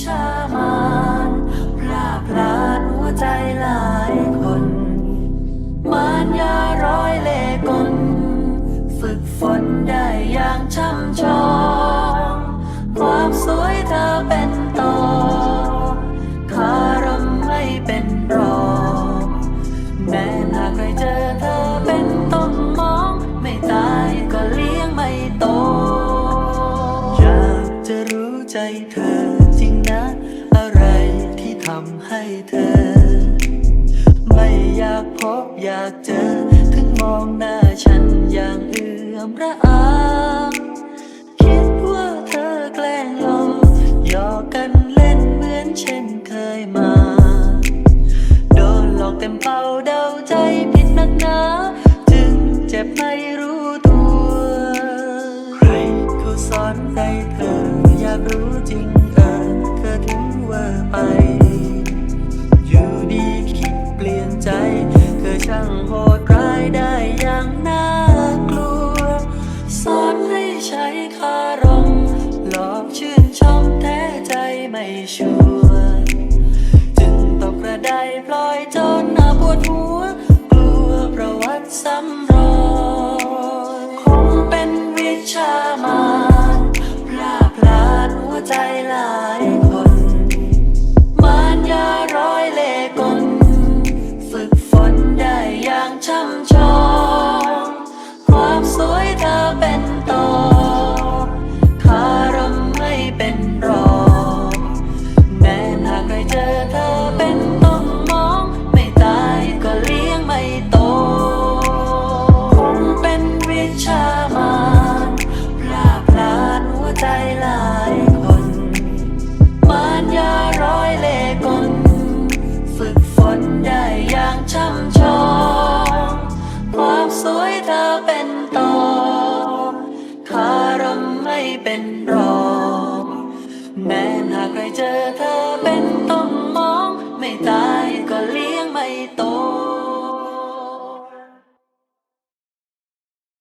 ช เธอ ไม่อยากพบอยากเจอ ถึงมองหน้าฉันอย่างเอื้อมระอาคิดว่าเธอแกล้งหลอกหยอกกันเล่นเหมือนเช่นเคยมา โดนหลอกเต็มเป่าเดาใจผิดนักหนาจึงเจ็บไม่รู้ตัว ใครเขาสอนให้เธออยากรู้จริงเออเธอถึงว่าไป คารมหลอกชื่นชมแท้ใจไม่ชัวร์จึงตกกระไดพลอยจนน่าปวดหัว กลัวประวัติซ้ำรอยคงเป็นวิชา ช่ำชอง ความสวยเธอเป็นต่อคารมไม่เป็นรอง แม้หากใครเจอเธอเป็นต้นมองไม่ตาย